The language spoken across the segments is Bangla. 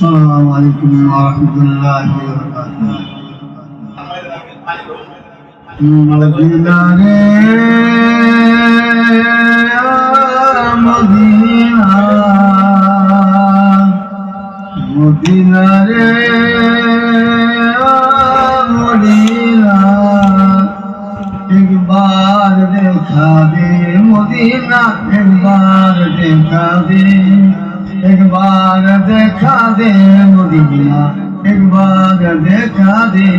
السلام عليكم ورحمة الله وبركاته মদিনা রে মদিনা মদিনা রে মদিনা একবার দেখা দে মদিনা একবার দেখা দে একবার দেখা দে মদিনা, একবার দেখা দে।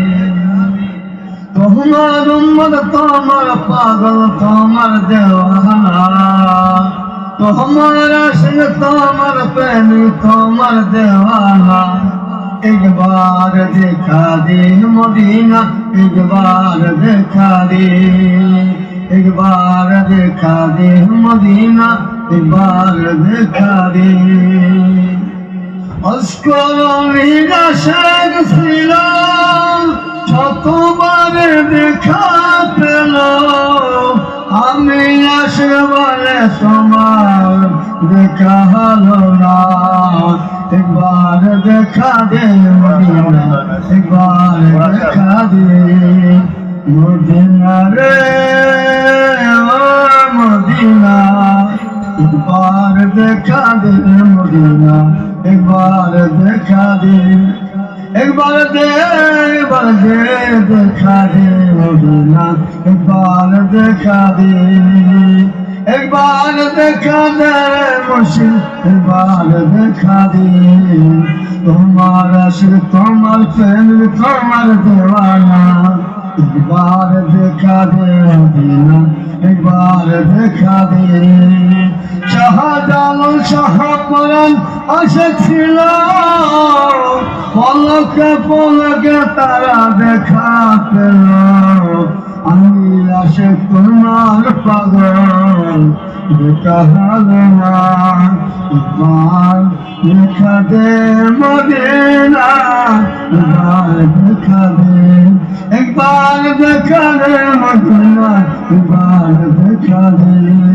তোমার উম্মত, তোমার পাগল, তোমার দেওয়ানা। তোমার আশিক তোমার প্রেমী, তোমার দেওয়ানা। একবার দেখা দে মদিনা, একবার দেখা দে। একবার দেখা দে মদিনা একবার দেখা দে। অস্করণী গাছের ছিল শতবার দেখা পেল, আমি আসে বলে তোমার দেখা হলো না। একবার দেখা দে মদিনা একবার দেখা দে মদিনা রে। দেখা দে মদিনা একবার দেখা দে একবার দে একবার দে দেখা দে মদিনা একবার দেখা দে একবার দেখা দে মুর্শিদ একবার দেখা দে তোমার আশিক তোমার প্রেম তোমার দেওয়ানা একবার দেখা দে মদিনা একবার দেখা দে আশা ছিল, পলকে পলকে তারা দেখা পেল। আমি আসে তোমার পাগল হলো না। দে মদিনা একবার দেখা দে। একবার দেখা দে মদিনা একবার দেখা দে।